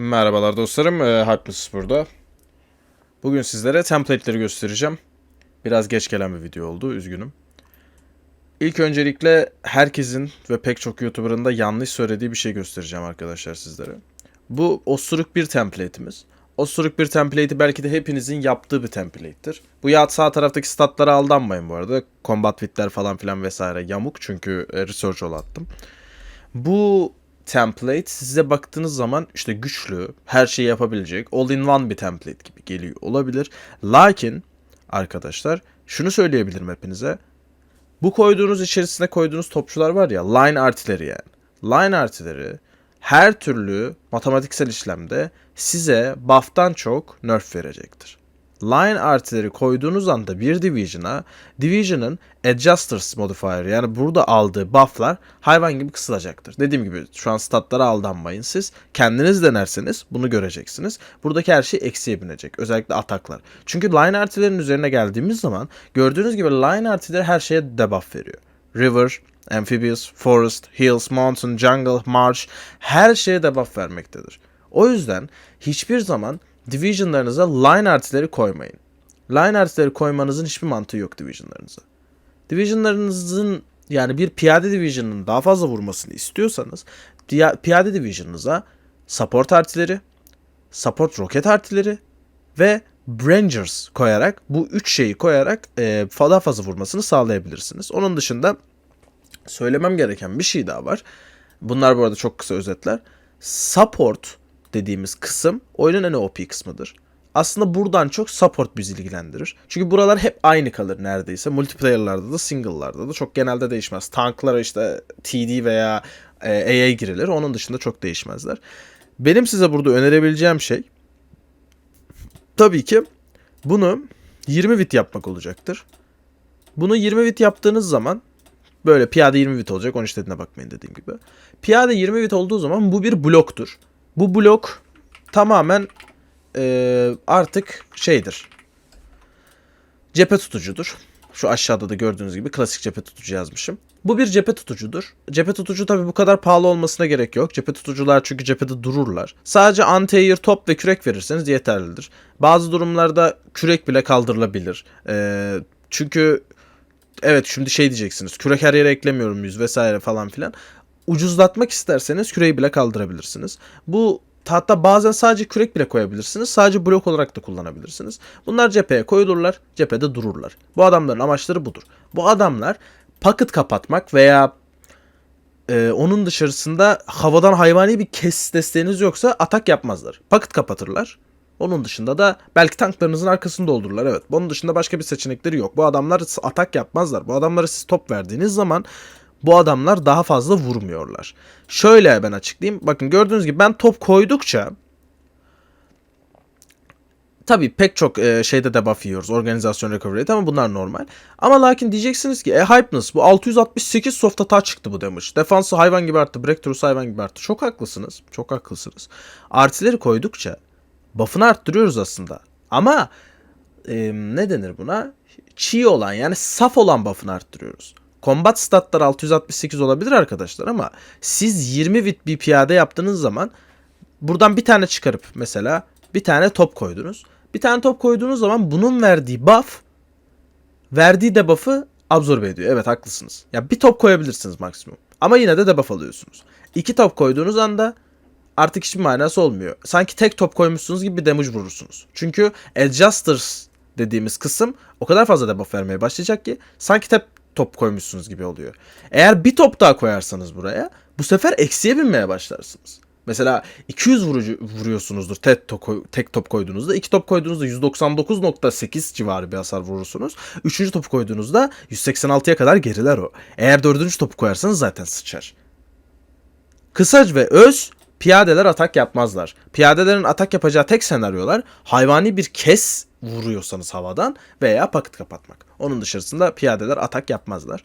Merhabalar dostlarım, e, Hypeness burada. Bugün sizlere template'leri göstereceğim. Biraz geç gelen bir video oldu, üzgünüm. İlk öncelikle herkesin ve pek çok YouTuber'ın da yanlış söylediği bir şey göstereceğim arkadaşlar sizlere. Bu osuruk bir template'imiz. Osuruk bir template'i belki de hepinizin yaptığı bir template'tir. Bu ya sağ taraftaki statlara aldanmayın bu arada. Combat fit'ler falan filan vesaire yamuk çünkü e, research attım. Bu template size baktığınız zaman işte güçlü, her şeyi yapabilecek, all in one bir template gibi geliyor olabilir. Lakin arkadaşlar şunu söyleyebilirim hepinize. Bu koyduğunuz içerisine koyduğunuz topçular var ya line artillery yani. Line artillery her türlü matematiksel işlemde size buff'tan çok nerf verecektir. Line artillery koyduğunuz anda bir division'a division'ın adjusters modifier yani burada aldığı buff'lar hayvan gibi kısılacaktır. Dediğim gibi şu an statlara aldanmayın siz. Kendiniz denerseniz bunu göreceksiniz. Buradaki her şey eksiye binecek. Özellikle ataklar. Çünkü line artillery'nin üzerine geldiğimiz zaman gördüğünüz gibi line artillery her şeye debuff veriyor. River, amphibious, forest, hills, mountain, jungle, marsh her şeye debuff vermektedir. O yüzden hiçbir zaman divisionlarınıza line artillery koymayın. Line artillery koymanızın hiçbir mantığı yok divisionlarınıza. Divisionlarınızın yani bir piyade division'ın daha fazla vurmasını istiyorsanız piyade division'ınıza support artileri, support roket artileri ve Rangers koyarak bu üç şeyi koyarak e, daha fazla vurmasını sağlayabilirsiniz. Onun dışında söylemem gereken bir şey daha var. Bunlar bu arada çok kısa özetler. Support dediğimiz kısım oyunun en OP kısmıdır. Aslında buradan çok support bizi ilgilendirir. Çünkü buralar hep aynı kalır neredeyse. Multiplayer'larda da single'larda da çok genelde değişmez. Tanklara işte TD veya e, AA girilir. Onun dışında çok değişmezler. Benim size burada önerebileceğim şey tabii ki bunu 20 bit yapmak olacaktır. Bunu 20 bit yaptığınız zaman böyle piyade 20 bit olacak. 13 dediğine bakmayın dediğim gibi. Piyade 20 bit olduğu zaman bu bir bloktur. Bu blok tamamen e, artık şeydir. Cephe tutucudur. Şu aşağıda da gördüğünüz gibi klasik cephe tutucu yazmışım. Bu bir cephe tutucudur. Cephe tutucu tabi bu kadar pahalı olmasına gerek yok. Cephe tutucular çünkü cephede dururlar. Sadece anti-air top ve kürek verirseniz yeterlidir. Bazı durumlarda kürek bile kaldırılabilir. E, çünkü evet şimdi şey diyeceksiniz. Kürek her yere eklemiyorum muyuz vesaire falan filan ucuzlatmak isterseniz küreği bile kaldırabilirsiniz. Bu hatta bazen sadece kürek bile koyabilirsiniz. Sadece blok olarak da kullanabilirsiniz. Bunlar cepheye koyulurlar, cephede dururlar. Bu adamların amaçları budur. Bu adamlar paket kapatmak veya e, onun dışarısında havadan hayvani bir kes desteğiniz yoksa atak yapmazlar. Paket kapatırlar. Onun dışında da belki tanklarınızın arkasını doldururlar. Evet. Bunun dışında başka bir seçenekleri yok. Bu adamlar atak yapmazlar. Bu adamlara siz top verdiğiniz zaman bu adamlar daha fazla vurmuyorlar. Şöyle ben açıklayayım. Bakın gördüğünüz gibi ben top koydukça Tabii pek çok e, şeyde debuff yiyoruz. Organizasyon recovery ama bunlar normal. Ama lakin diyeceksiniz ki e hypeness bu 668 soft attack çıktı bu damage. Defansı hayvan gibi arttı. Breakthrough hayvan gibi arttı. Çok haklısınız. Çok haklısınız. Artileri koydukça buff'ını arttırıyoruz aslında. Ama e, ne denir buna? Çiğ olan yani saf olan buff'ını arttırıyoruz. Combat statlar 668 olabilir arkadaşlar ama siz 20 bit bir piyade yaptığınız zaman buradan bir tane çıkarıp mesela bir tane top koydunuz. Bir tane top koyduğunuz zaman bunun verdiği buff verdiği debuff'ı absorbe ediyor. Evet haklısınız. Ya bir top koyabilirsiniz maksimum. Ama yine de debuff alıyorsunuz. İki top koyduğunuz anda artık hiçbir manası olmuyor. Sanki tek top koymuşsunuz gibi bir damage vurursunuz. Çünkü adjusters dediğimiz kısım o kadar fazla debuff vermeye başlayacak ki sanki tek top koymuşsunuz gibi oluyor. Eğer bir top daha koyarsanız buraya bu sefer eksiye binmeye başlarsınız. Mesela 200 vurucu vuruyorsunuzdur tek top, tek top koyduğunuzda. iki top koyduğunuzda 199.8 civarı bir hasar vurursunuz. Üçüncü topu koyduğunuzda 186'ya kadar geriler o. Eğer dördüncü topu koyarsanız zaten sıçar. Kısac ve öz piyadeler atak yapmazlar. Piyadelerin atak yapacağı tek senaryolar hayvani bir kes vuruyorsanız havadan veya paket kapatmak. Onun dışarısında piyadeler atak yapmazlar.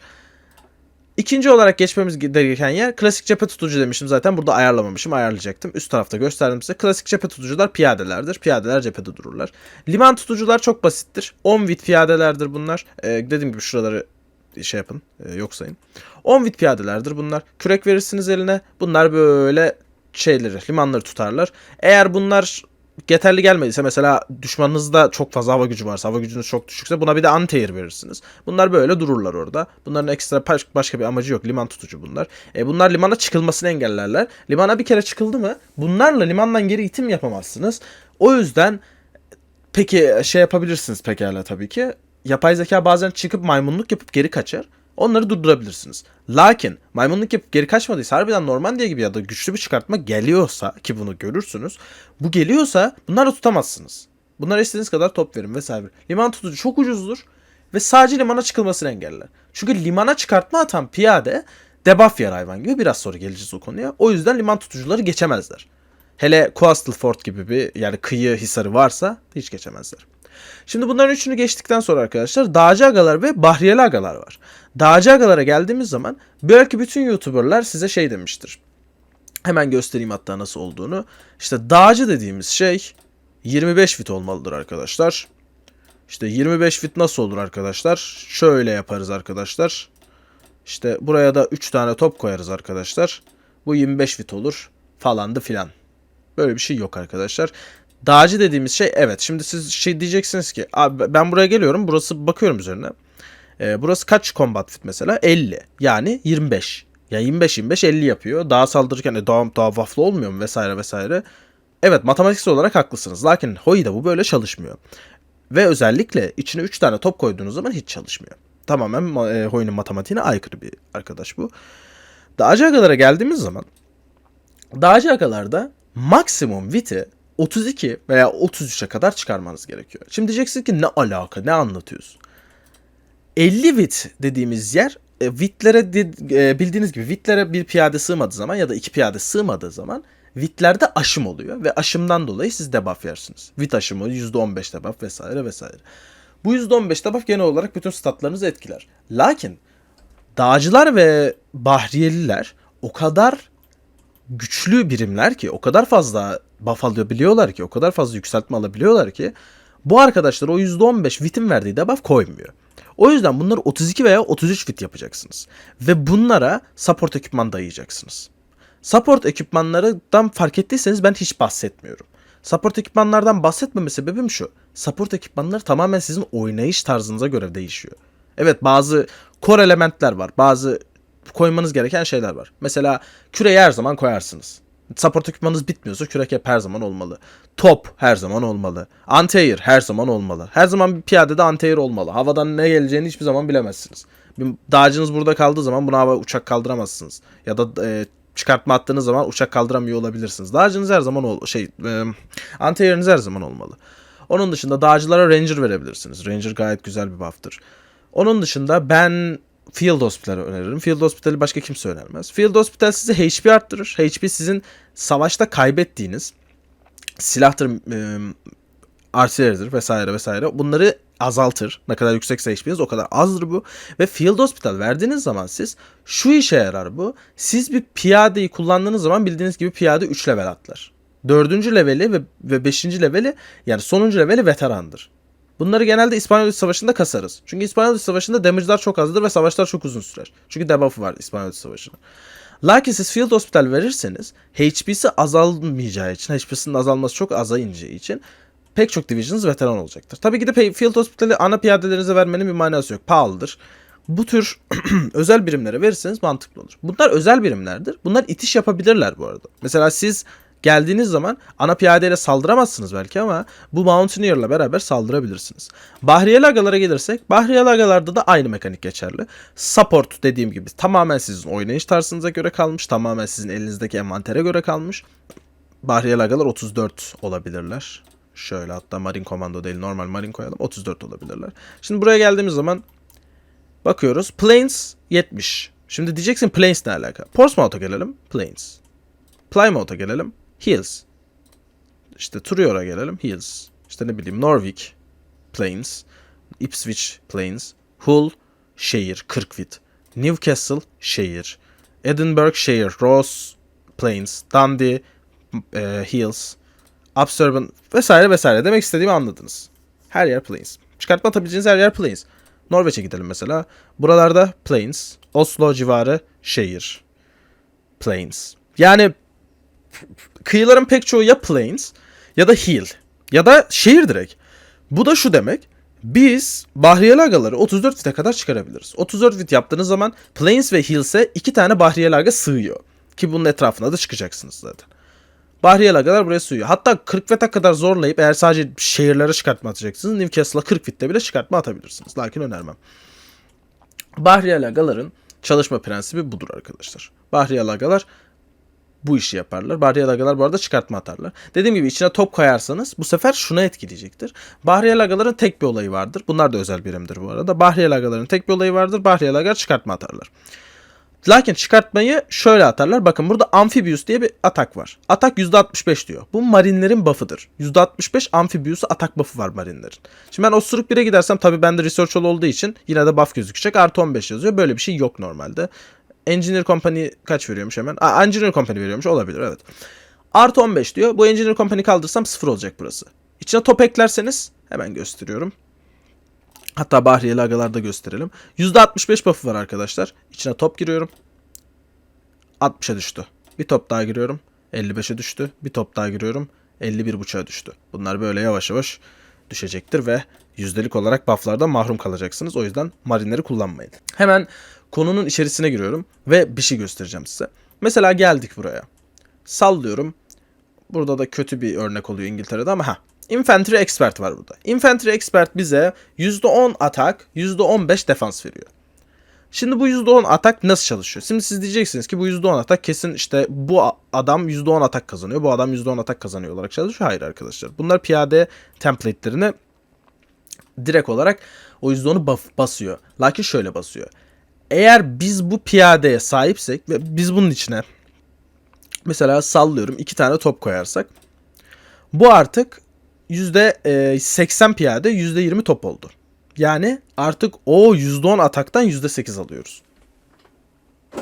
İkinci olarak geçmemiz gereken yer klasik cephe tutucu demiştim zaten burada ayarlamamışım ayarlayacaktım. Üst tarafta gösterdim size. Klasik cephe tutucular piyadelerdir. Piyadeler cephede dururlar. Liman tutucular çok basittir. 10 vit piyadelerdir bunlar. Ee, dediğim gibi şuraları şey yapın e, yok sayın. 10 vit piyadelerdir bunlar. Kürek verirsiniz eline. Bunlar böyle şeyleri, limanları tutarlar. Eğer bunlar yeterli gelmediyse mesela düşmanınızda çok fazla hava gücü varsa, hava gücünüz çok düşükse buna bir de anti-air verirsiniz. Bunlar böyle dururlar orada. Bunların ekstra baş- başka bir amacı yok. Liman tutucu bunlar. E bunlar limana çıkılmasını engellerler. Limana bir kere çıkıldı mı bunlarla limandan geri itim yapamazsınız. O yüzden peki şey yapabilirsiniz pekala tabii ki. Yapay zeka bazen çıkıp maymunluk yapıp geri kaçar. Onları durdurabilirsiniz. Lakin maymunluk yapıp geri kaçmadıysa harbiden Normandiya gibi ya da güçlü bir çıkartma geliyorsa ki bunu görürsünüz. Bu geliyorsa bunları tutamazsınız. Bunlara istediğiniz kadar top verin vesaire. Liman tutucu çok ucuzdur ve sadece limana çıkılmasını engeller. Çünkü limana çıkartma atan piyade debuff yer hayvan gibi biraz sonra geleceğiz o konuya. O yüzden liman tutucuları geçemezler. Hele Coastal Fort gibi bir yani kıyı hisarı varsa hiç geçemezler. Şimdi bunların üçünü geçtikten sonra arkadaşlar dağcı agalar ve bahriyeli agalar var. Dağcı agalara geldiğimiz zaman belki bütün YouTuber'lar size şey demiştir. Hemen göstereyim hatta nasıl olduğunu. İşte dağcı dediğimiz şey 25 fit olmalıdır arkadaşlar. İşte 25 fit nasıl olur arkadaşlar? Şöyle yaparız arkadaşlar. İşte buraya da 3 tane top koyarız arkadaşlar. Bu 25 fit olur falandı filan. Böyle bir şey yok arkadaşlar. Dağcı dediğimiz şey evet. Şimdi siz şey diyeceksiniz ki abi ben buraya geliyorum. Burası bakıyorum üzerine. Ee, burası kaç combat fit mesela? 50. Yani 25. Ya 25 25 50 yapıyor. Dağa saldırırken e, daha, daha waffle olmuyor mu vesaire vesaire. Evet matematiksel olarak haklısınız. Lakin Hoi'de bu böyle çalışmıyor. Ve özellikle içine 3 tane top koyduğunuz zaman hiç çalışmıyor. Tamamen ma- e, Hoi'nin matematiğine aykırı bir arkadaş bu. Dağcı agalara geldiğimiz zaman Dağcı agalarda maksimum wit'i 32 veya 33'e kadar çıkarmanız gerekiyor. Şimdi diyeceksin ki ne alaka ne anlatıyorsun? 50 wit dediğimiz yer e, e, bildiğiniz gibi witlere bir piyade sığmadığı zaman ya da iki piyade sığmadığı zaman witlerde aşım oluyor ve aşımdan dolayı siz debuff yersiniz. Wit aşımı %15 debuff vesaire vesaire. Bu %15 debuff genel olarak bütün statlarınızı etkiler. Lakin dağcılar ve bahriyeliler o kadar güçlü birimler ki o kadar fazla buff alabiliyorlar ki o kadar fazla yükseltme alabiliyorlar ki bu arkadaşlar o %15 Wit'in verdiği debuff koymuyor. O yüzden bunları 32 veya 33 Wit yapacaksınız. Ve bunlara support ekipman dayayacaksınız. Support ekipmanlarından fark ettiyseniz ben hiç bahsetmiyorum. Support ekipmanlardan bahsetmeme sebebim şu. Support ekipmanları tamamen sizin oynayış tarzınıza göre değişiyor. Evet bazı core elementler var. Bazı koymanız gereken şeyler var. Mesela küreyi her zaman koyarsınız. Support ekipmanınız bitmiyorsa kürek hep her zaman olmalı. Top her zaman olmalı. Anti-air her zaman olmalı. Her zaman bir piyadede anti-air olmalı. Havadan ne geleceğini hiçbir zaman bilemezsiniz. Bir dağcınız burada kaldığı zaman buna hava uçak kaldıramazsınız. Ya da e, çıkartma attığınız zaman uçak kaldıramıyor olabilirsiniz. Dağcınız her zaman ol şey e, anti-air'iniz her zaman olmalı. Onun dışında dağcılara Ranger verebilirsiniz. Ranger gayet güzel bir buff'tır. Onun dışında ben Field Hospital'ı öneririm. Field Hospital'i başka kimse önermez. Field Hospital size HP arttırır. HP sizin savaşta kaybettiğiniz silahtır, e, artilleridir vesaire vesaire. Bunları azaltır. Ne kadar yüksekse HP'niz o kadar azdır bu. Ve Field Hospital verdiğiniz zaman siz şu işe yarar bu. Siz bir piyadeyi kullandığınız zaman bildiğiniz gibi piyade 3 level atlar. Dördüncü leveli ve, ve beşinci leveli yani sonuncu leveli veterandır. Bunları genelde İspanyol Savaşı'nda kasarız. Çünkü İspanyol Savaşı'nda damage'lar çok azdır ve savaşlar çok uzun sürer. Çünkü debuff'ı var İspanyol Savaşı'nın. Lakin siz Field Hospital verirseniz HP'si azalmayacağı için, HP'sinin azalması çok aza ineceği için pek çok divisions veteran olacaktır. Tabii ki de Field Hospital'i ana piyadelerinize vermenin bir manası yok. Pahalıdır. Bu tür özel birimlere verirseniz mantıklı olur. Bunlar özel birimlerdir. Bunlar itiş yapabilirler bu arada. Mesela siz geldiğiniz zaman ana piyadeyle saldıramazsınız belki ama bu Mountaineer'la beraber saldırabilirsiniz. Bahriyeli agalara gelirsek Bahriyeli agalarda da aynı mekanik geçerli. Support dediğim gibi tamamen sizin oynayış tarzınıza göre kalmış. Tamamen sizin elinizdeki envantere göre kalmış. Bahriyeli agalar 34 olabilirler. Şöyle hatta Marine Commando değil normal Marine koyalım 34 olabilirler. Şimdi buraya geldiğimiz zaman bakıyoruz. Planes 70. Şimdi diyeceksin Planes ne alaka? Portsmouth'a gelelim. Planes. Plymouth'a gelelim. Hills. İşte Trurior'a gelelim. Hills. İşte ne bileyim Norwich. Plains. Ipswich Plains. Hull. Şehir. 40 fit. Newcastle. Şehir. Edinburgh. Şehir. Ross. Plains. Dundee. e, Hills. Upsurban vesaire vesaire. Demek istediğimi anladınız. Her yer Plains. Çıkartma atabileceğiniz her yer Plains. Norveç'e gidelim mesela. Buralarda Plains. Oslo civarı şehir. Plains. Yani kıyıların pek çoğu ya plains ya da hill ya da şehir direkt. Bu da şu demek. Biz Bahriyeli Agaları 34 fite kadar çıkarabiliriz. 34 fit yaptığınız zaman Plains ve Hills'e iki tane Bahriyeli Aga sığıyor. Ki bunun etrafına da çıkacaksınız zaten. Bahriyeli Agalar buraya sığıyor. Hatta 40 fite kadar zorlayıp eğer sadece şehirlere çıkartma atacaksınız Newcastle'a 40 fitte bile çıkartma atabilirsiniz. Lakin önermem. Bahriyeli Agaların çalışma prensibi budur arkadaşlar. Bahriyeli Agalar bu işi yaparlar. Bahriyel agalar bu arada çıkartma atarlar. Dediğim gibi içine top koyarsanız bu sefer şuna etkileyecektir. Bahriyel agaların tek bir olayı vardır. Bunlar da özel birimdir bu arada. Bahriyel agaların tek bir olayı vardır. Bahriyel agalar çıkartma atarlar. Lakin çıkartmayı şöyle atarlar. Bakın burada Amphibious diye bir atak var. Atak %65 diyor. Bu marinlerin buff'ıdır. %65 Amphibious atak buff'ı var marinlerin. Şimdi ben osuruk 1'e gidersem tabii bende research all olduğu için yine de buff gözükecek. Artı 15 yazıyor. Böyle bir şey yok normalde. Engineer Company kaç veriyormuş hemen? Aa, Engineer Company veriyormuş. Olabilir evet. Artı 15 diyor. Bu Engineer Company kaldırsam 0 olacak burası. İçine top eklerseniz hemen gösteriyorum. Hatta Bahriyeli agalarda gösterelim. %65 buff'ı var arkadaşlar. İçine top giriyorum. 60'a düştü. Bir top daha giriyorum. 55'e düştü. Bir top daha giriyorum. 51.5'a düştü. Bunlar böyle yavaş yavaş düşecektir ve yüzdelik olarak bufflardan mahrum kalacaksınız. O yüzden marinleri kullanmayın. Hemen konunun içerisine giriyorum ve bir şey göstereceğim size. Mesela geldik buraya. Sallıyorum. Burada da kötü bir örnek oluyor İngiltere'de ama ha. Infantry Expert var burada. Infantry Expert bize %10 atak, %15 defans veriyor. Şimdi bu %10 atak nasıl çalışıyor? Şimdi siz diyeceksiniz ki bu %10 atak kesin işte bu adam %10 atak kazanıyor. Bu adam %10 atak kazanıyor olarak çalışıyor. Hayır arkadaşlar. Bunlar piyade template'lerini direkt olarak o %10'u buff basıyor. Lakin şöyle basıyor. Eğer biz bu piyadeye sahipsek ve biz bunun içine mesela sallıyorum iki tane top koyarsak bu artık %80 piyade %20 top oldu. Yani artık o %10 ataktan %8 alıyoruz.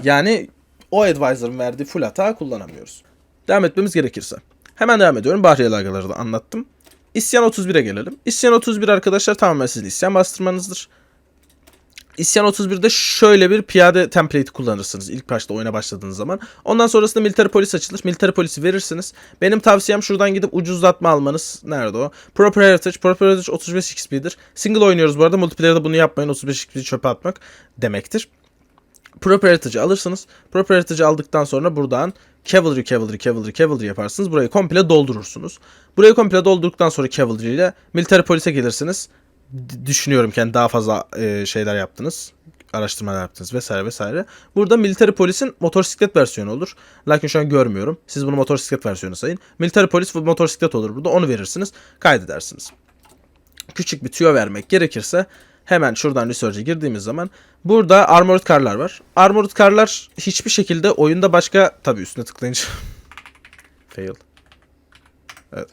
Yani o advisor'ın verdiği full atağı kullanamıyoruz. Devam etmemiz gerekirse. Hemen devam ediyorum. Bahriyeli agaları da anlattım. İsyan 31'e gelelim. İsyan 31 arkadaşlar tamamen sizin isyan bastırmanızdır. İsyan 31'de şöyle bir piyade template kullanırsınız ilk başta oyuna başladığınız zaman. Ondan sonrasında military polis açılır. Military polisi verirsiniz. Benim tavsiyem şuradan gidip ucuzlatma almanız. Nerede o? Proper Heritage. Proper Heritage 35 XP'dir. Single oynuyoruz bu arada. Multiplayer'da bunu yapmayın. 35 XP'yi çöpe atmak demektir. Proper Heritage'ı alırsınız. Proper Heritage'ı aldıktan sonra buradan Cavalry, Cavalry, Cavalry, Cavalry yaparsınız. Burayı komple doldurursunuz. Burayı komple doldurduktan sonra Cavalry ile Military Police gelirsiniz düşünüyorum ki yani daha fazla e, şeyler yaptınız. Araştırmalar yaptınız vesaire vesaire. Burada Military Police'in motosiklet versiyonu olur. Lakin şu an görmüyorum. Siz bunu motosiklet versiyonu sayın. Military Police motosiklet olur burada. Onu verirsiniz. Kaydedersiniz. Küçük bir tüyo vermek gerekirse hemen şuradan research'e girdiğimiz zaman burada armored car'lar var. Armored car'lar hiçbir şekilde oyunda başka tabi üstüne tıklayınca fail. Evet.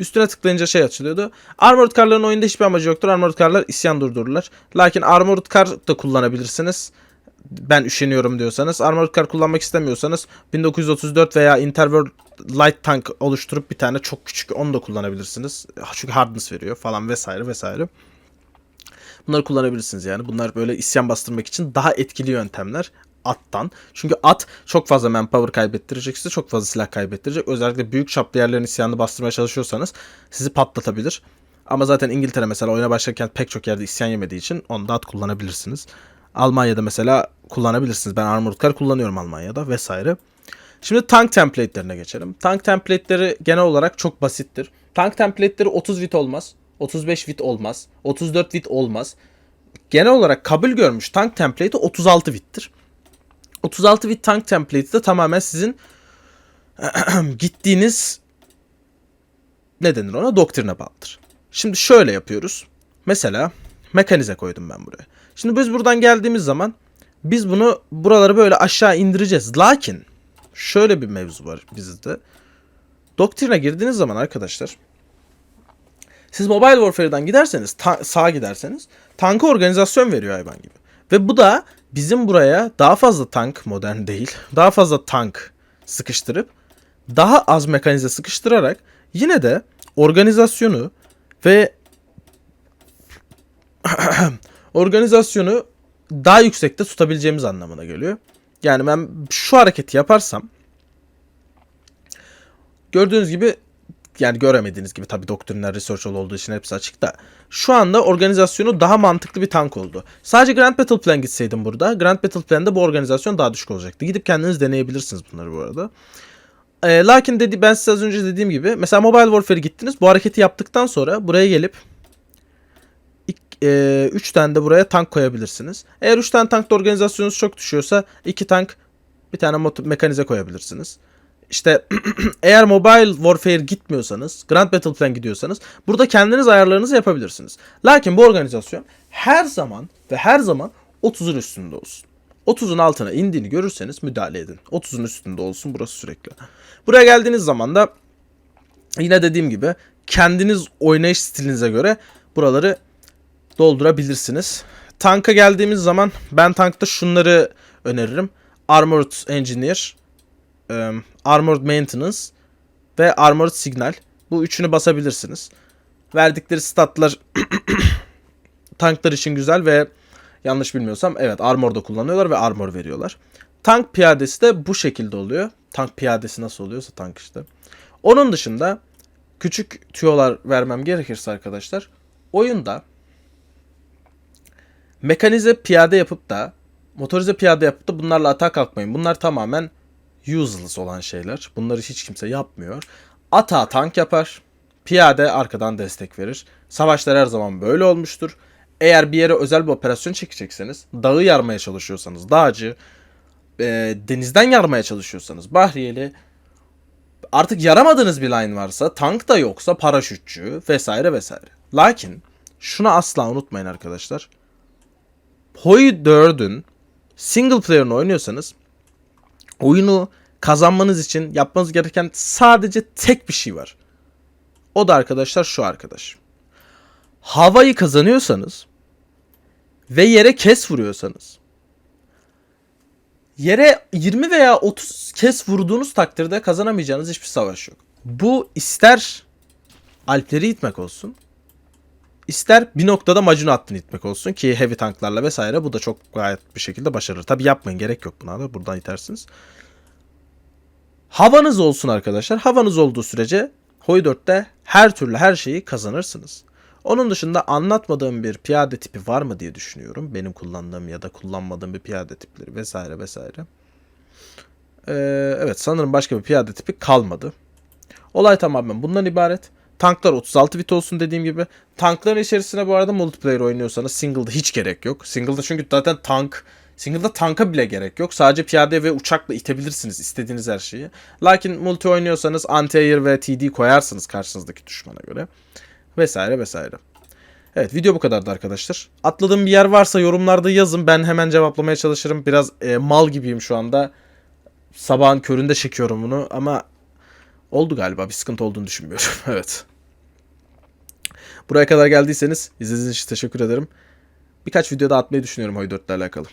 Üstüne tıklayınca şey açılıyordu. Armored Car'ların oyunda hiçbir amacı yoktur. Armored Car'lar isyan durdururlar. Lakin Armored Car da kullanabilirsiniz. Ben üşeniyorum diyorsanız. Armored Car kullanmak istemiyorsanız 1934 veya Interworld Light Tank oluşturup bir tane çok küçük onu da kullanabilirsiniz. Çünkü hardness veriyor falan vesaire vesaire. Bunları kullanabilirsiniz yani. Bunlar böyle isyan bastırmak için daha etkili yöntemler attan. Çünkü at çok fazla manpower kaybettirecek size çok fazla silah kaybettirecek. Özellikle büyük çaplı yerlerin isyanını bastırmaya çalışıyorsanız sizi patlatabilir. Ama zaten İngiltere mesela oyuna başlarken pek çok yerde isyan yemediği için onu da at kullanabilirsiniz. Almanya'da mesela kullanabilirsiniz. Ben Armored kullanıyorum Almanya'da vesaire. Şimdi tank template'lerine geçelim. Tank template'leri genel olarak çok basittir. Tank template'leri 30 bit olmaz. 35 bit olmaz. 34 bit olmaz. Genel olarak kabul görmüş tank template'i 36 bittir. 36 bit tank template'i de tamamen sizin gittiğiniz ne denir ona doktrine bağlıdır. Şimdi şöyle yapıyoruz. Mesela mekanize koydum ben buraya. Şimdi biz buradan geldiğimiz zaman biz bunu buraları böyle aşağı indireceğiz. Lakin şöyle bir mevzu var bizde. Doktrine girdiğiniz zaman arkadaşlar siz Mobile Warfare'dan giderseniz, ta- sağa giderseniz tanka organizasyon veriyor hayvan gibi. Ve bu da bizim buraya daha fazla tank modern değil, daha fazla tank sıkıştırıp daha az mekanize sıkıştırarak yine de organizasyonu ve organizasyonu daha yüksekte tutabileceğimiz anlamına geliyor. Yani ben şu hareketi yaparsam Gördüğünüz gibi yani göremediğiniz gibi tabii doktrinler researchal olduğu için hepsi açık da şu anda organizasyonu daha mantıklı bir tank oldu. Sadece Grand Battle Plan gitseydim burada Grand Battle Plan'da bu organizasyon daha düşük olacaktı. Gidip kendiniz deneyebilirsiniz bunları bu arada. Ee, lakin dedi ben size az önce dediğim gibi mesela Mobile Warfare gittiniz bu hareketi yaptıktan sonra buraya gelip 3 tane de buraya tank koyabilirsiniz. Eğer 3 tane tankta organizasyonunuz çok düşüyorsa 2 tank bir tane mekanize koyabilirsiniz. İşte eğer Mobile Warfare gitmiyorsanız, Grand Battle Plan gidiyorsanız burada kendiniz ayarlarınızı yapabilirsiniz. Lakin bu organizasyon her zaman ve her zaman 30'un üstünde olsun. 30'un altına indiğini görürseniz müdahale edin. 30'un üstünde olsun burası sürekli. Buraya geldiğiniz zaman da yine dediğim gibi kendiniz oynayış stilinize göre buraları doldurabilirsiniz. Tanka geldiğimiz zaman ben tankta şunları öneririm. Armored Engineer, um, Armored Maintenance ve Armored Signal. Bu üçünü basabilirsiniz. Verdikleri statlar tanklar için güzel ve yanlış bilmiyorsam evet armorda kullanıyorlar ve armor veriyorlar. Tank piyadesi de bu şekilde oluyor. Tank piyadesi nasıl oluyorsa tank işte. Onun dışında küçük tüyolar vermem gerekirse arkadaşlar oyunda mekanize piyade yapıp da motorize piyade yapıp da bunlarla atağa kalkmayın. Bunlar tamamen useless olan şeyler. Bunları hiç kimse yapmıyor. Ata tank yapar. Piyade arkadan destek verir. Savaşlar her zaman böyle olmuştur. Eğer bir yere özel bir operasyon çekecekseniz, dağı yarmaya çalışıyorsanız dağcı, e, denizden yarmaya çalışıyorsanız bahriyeli, artık yaramadığınız bir line varsa, tank da yoksa paraşütçü vesaire vesaire. Lakin şunu asla unutmayın arkadaşlar. Hoi 4'ün single player'ını oynuyorsanız oyunu kazanmanız için yapmanız gereken sadece tek bir şey var. O da arkadaşlar şu arkadaş. Havayı kazanıyorsanız ve yere kes vuruyorsanız yere 20 veya 30 kes vurduğunuz takdirde kazanamayacağınız hiçbir savaş yok. Bu ister Alpleri itmek olsun, ister bir noktada Macun hattını itmek olsun ki heavy tanklarla vesaire bu da çok gayet bir şekilde başarılı. Tabi yapmayın gerek yok buna da buradan itersiniz. Havanız olsun arkadaşlar. Havanız olduğu sürece Hoi 4'te her türlü her şeyi kazanırsınız. Onun dışında anlatmadığım bir piyade tipi var mı diye düşünüyorum. Benim kullandığım ya da kullanmadığım bir piyade tipleri vesaire vesaire. Ee, evet sanırım başka bir piyade tipi kalmadı. Olay tamamen bundan ibaret. Tanklar 36 bit olsun dediğim gibi. Tankların içerisine bu arada multiplayer oynuyorsanız single'da hiç gerek yok. Single'da çünkü zaten tank Single'da tanka bile gerek yok. Sadece piyade ve uçakla itebilirsiniz istediğiniz her şeyi. Lakin multi oynuyorsanız anti-air ve TD koyarsınız karşınızdaki düşmana göre. Vesaire vesaire. Evet video bu kadardı arkadaşlar. Atladığım bir yer varsa yorumlarda yazın. Ben hemen cevaplamaya çalışırım. Biraz e, mal gibiyim şu anda. Sabahın köründe çekiyorum bunu ama oldu galiba. Bir sıkıntı olduğunu düşünmüyorum. evet. Buraya kadar geldiyseniz izlediğiniz için teşekkür ederim. Birkaç video da atmayı düşünüyorum Hoi 4 ile alakalı.